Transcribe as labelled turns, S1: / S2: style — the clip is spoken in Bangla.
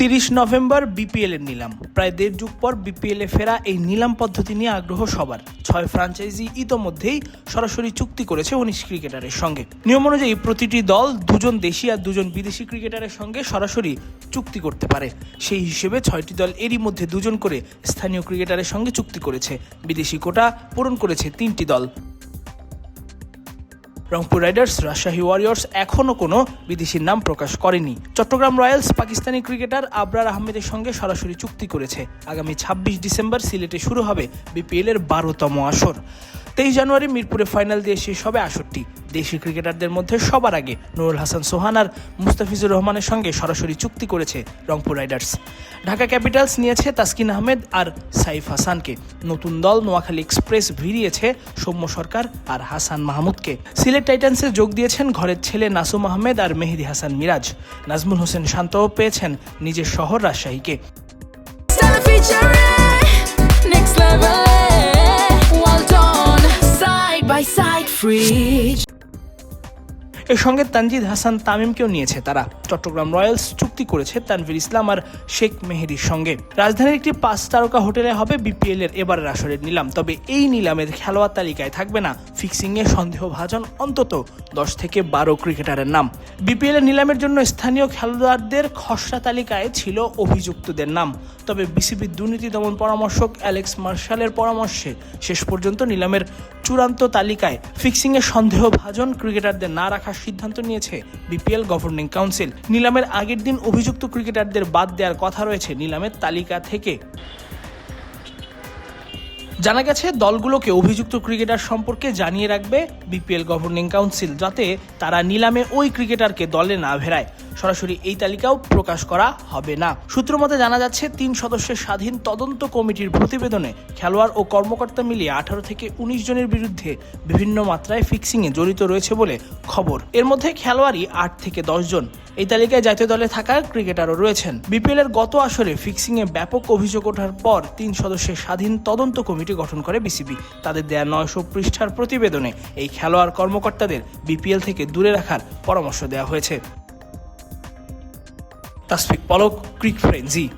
S1: তিরিশ নভেম্বর বিপিএল এর নিলাম। প্রায় দেড় যুগ পর বিপিএল ফেরা এই নিলাম পদ্ধতি নিয়ে আগ্রহ সবার। ছয় ফ্রাঞ্চাইজি ইতোমধ্যেই সরাসরি চুক্তি করেছে উনিশ ক্রিকেটারের সঙ্গে। নিয়ম অনুযায়ী প্রতিটি দল দুজন দেশি আর দুজন বিদেশি ক্রিকেটারের সঙ্গে সরাসরি চুক্তি করতে পারে। সেই হিসেবে ছয়টি দল এরই মধ্যে দুজন করে স্থানীয় ক্রিকেটারের সঙ্গে চুক্তি করেছে। বিদেশি কোটা পূরণ করেছে তিনটি দল। রংপুর রাইডার্স, রাজশাহী ওয়ারিয়র্স এখনও কোনো বিদেশির নাম প্রকাশ করেনি। চট্টগ্রাম রয়্যালস পাকিস্তানি ক্রিকেটার আবরার আহমেদের সঙ্গে সরাসরি চুক্তি করেছে। আগামী ছাব্বিশ ডিসেম্বর সিলেটে শুরু হবে বিপিএল এর বারোতম আসর। তেইশ জানুয়ারি মিরপুরে ফাইনাল দিয়ে শেষ হবে আসরটি দেশি ক্রিকেটারদের মধ্যে সবার আগে নুরুল হাসান সোহান আর মুস্তাফিজুর রহমানের সঙ্গে সরাসরি চুক্তি করেছে রংপুর রাইডার্স। ঢাকা ক্যাপিটালস নিয়েছে তাসকিন আহমেদ আর সাইফ হাসানকে। নতুন দল নোয়াখালী এক্সপ্রেস ভিড়িয়েছে সৌম্য সরকার আর হাসান মাহমুদকে। সিলেট টাইটান্সে যোগ দিয়েছেন ঘরের ছেলে নাসুম আহমেদ আর মেহেদি হাসান মিরাজ। নাজমুল হোসেন শান্তও পেয়েছেন নিজের শহর রাজশাহীকে।
S2: By side, free.
S1: এর সঙ্গে তানজিদ হাসান তামিমকেও নিয়েছে তারা। চট্টগ্রাম রয়্যালস চুক্তি করেছে তানভীর ইসলাম আর শেখ মেহেদির সঙ্গে। রাজধানীর একটি পাঁচ তারকা হোটেলে হবে বিপিএল এর এবারের আসরের নিলাম, তবে এই নিলামের খেলোয়াড় তালিকায় থাকবে না। ফিক্সিং এ সন্দেহভাজন অন্তত দশ থেকে বারো ক্রিকেটারের নাম। বিপিএল এর নিলামের জন্য স্থানীয় খেলোয়াড়দের খসড়া তালিকায় ছিল অভিযুক্তদের নাম। তবে বিসিবির দুর্নীতি দমন পরামর্শক অ্যালেক্স মার্শালের পরামর্শে শেষ পর্যন্ত নিলামের চূড়ান্ত তালিকায় ফিক্সিংয়ে সন্দেহভাজন ক্রিকেটারদের না রাখার সিদ্ধান্ত নিয়েছে বিপিএল গভর্নিং কাউন্সিল। নিলামের আগের দিন অভিযুক্ত ক্রিকেটারদের বাদ দেওয়ার কথা রয়েছে নিলামের তালিকা থেকে। জানা গেছে, দলগুলোকে অভিযুক্ত ক্রিকেটার সম্পর্কে জানিয়ে রাখবে বিপিএল গভর্নিং কাউন্সিল, যাতে তারা নিলামে ওই ক্রিকেটারকে দলে না ভেড়ায় সরাসরি এই তালিকাও প্রকাশ করা হবে না। সূত্র মতে জানা যাচ্ছে, তিন সদস্যের স্বাধীন তদন্ত কমিটির প্রতিবেদনে খেলোয়াড় ও কর্মকর্তা মিলিয়ে আঠারো থেকে উনিশ জনের বিরুদ্ধে বিভিন্ন মাত্রায় ফিক্সিংয়ে জড়িত রয়েছে বলে খবর। এর মধ্যে খেলোয়াড়ই আট থেকে দশ জন। এই তালিকায় জাতীয় দলে থাকা ক্রিকেটারও রয়েছেন। বিপিএল এর গত আসরে ফিক্সিং এ ব্যাপক অভিযোগ ওঠার পর তিন সদস্যের স্বাধীন তদন্ত কমিটি গঠন করে বিসিবি। তাদের দেয়া নয়শো পৃষ্ঠার প্রতিবেদনে এই খেলোয়াড় কর্মকর্তাদের বিপিএল থেকে দূরে রাখার পরামর্শ দেওয়া হয়েছে। That's Vic Pollock, Greek Frenzy.